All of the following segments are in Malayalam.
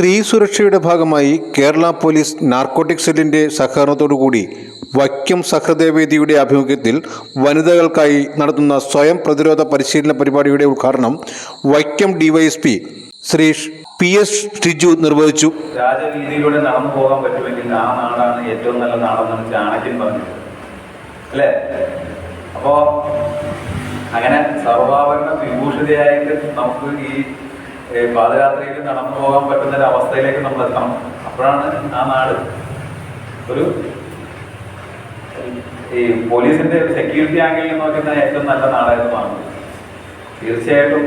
സ്ത്രീ സുരക്ഷയുടെ ഭാഗമായി കേരള പോലീസ് നാർക്കോട്ടിക് സെല്ലിന്റെ സഹകരണത്തോടുകൂടി വൈക്കം സഹൃദയവേദിയുടെ ആഭിമുഖ്യത്തിൽ വനിതകൾക്കായി നടത്തുന്ന സ്വയം പ്രതിരോധ പരിശീലന പരിപാടിയുടെ ഉദ്ഘാടനം Vaikom DYSP Shri P S Shiju നിർവഹിച്ചു. രാജവീതിയിലൂടെ നടന്നു പോകാൻ പറ്റുമെങ്കിൽ ആ നാടാണ് ഏറ്റവും നല്ല നാടെന്നാണ് ചാണക്യൻ പറഞ്ഞത് അല്ലേ? അപ്പോ അങ്ങനെ സർവാഭരണ വിഭൂഷിതയായിട്ട് നമുക്ക് ഈ പാദയാത്രയിൽ നടന്നു പോകാൻ പറ്റുന്ന ഒരു അവസ്ഥയിലേക്ക് നമ്മൾ എത്തണം. അപ്പോഴാണ് ആ നാട് ഒരു ഈ പോലീസിന്റെ സെക്യൂരിറ്റി ആംഗിളിൽ നോക്കുന്ന ഏറ്റവും നല്ല നാടായിരുന്നു തീർച്ചയായിട്ടും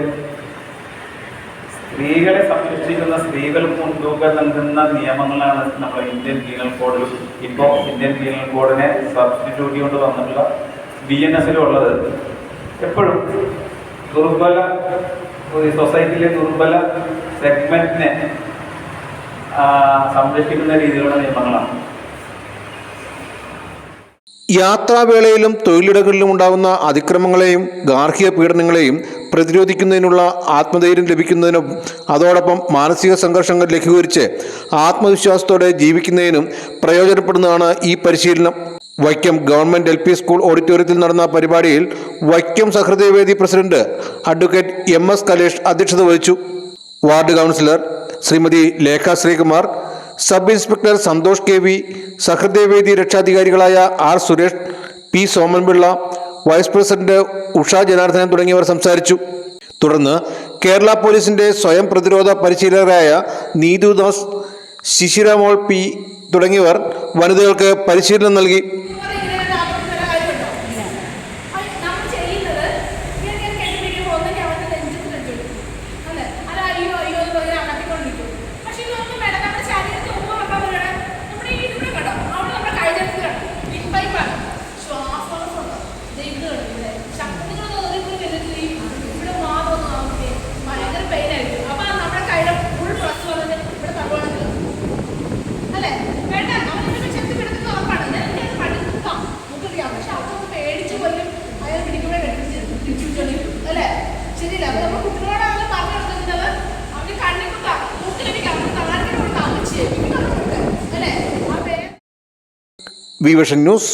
സ്ത്രീകളെ സംരക്ഷിക്കുന്ന സ്ത്രീകൾക്ക് മുൻതൂക്കം നൽകുന്ന നിയമങ്ങളാണ് നമ്മുടെ ഇന്ത്യൻ പീനൽ കോഡിൽ ഇപ്പോൾ ഇന്ത്യൻ പീനൽ കോഡിനെ സബ്സ്റ്റിറ്റ്യൂട്ട് കൊണ്ട് വന്നിട്ടുള്ള ബി എൻ എസിലുള്ളത് എപ്പോഴും ദുർബല ഒരു സൊസൈറ്റിയിലെ ദുർബല സെഗ്മെന്റിനെ സംരക്ഷിക്കുന്ന രീതിയിലുള്ള നിയമങ്ങളാണ്. യാത്രാവേളയിലും തൊഴിലിടങ്ങളിലും ഉണ്ടാകുന്ന അതിക്രമങ്ങളെയും ഗാർഹിക പീഡനങ്ങളെയും പ്രതിരോധിക്കുന്നതിനുള്ള ആത്മധൈര്യം ലഭിക്കുന്നതിനും അതോടൊപ്പം മാനസിക സംഘർഷങ്ങൾ ലഘൂകരിച്ച് ആത്മവിശ്വാസത്തോടെ ജീവിക്കുന്നതിനും പ്രയോജനപ്പെടുന്നതാണ് ഈ പരിശീലനം. Vaikom government L P school ഓഡിറ്റോറിയത്തിൽ നടന്ന പരിപാടിയിൽ Vaikom Sahrudayavedi president advocate M S Kalesh അധ്യക്ഷത വഹിച്ചു. Ward councillor Shrimati Lekha Sreekumar sub inspector Santhosh K V Sahrudayavedi രക്ഷാധികാരികളായ R Suresh P Somanpillai vice president Usha Janardhanan തുടങ്ങിയവർ സംസാരിച്ചു. തുടർന്ന് കേരള പോലീസിന്റെ സ്വയം പ്രതിരോധ പരിശീലകരായ നീതു ദാസ് ശിശിരമോൾ പി തുടങ്ങിയവർ വനിതകൾക്ക് പരിശീലനം നൽകി. Vision news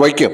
Vaikom.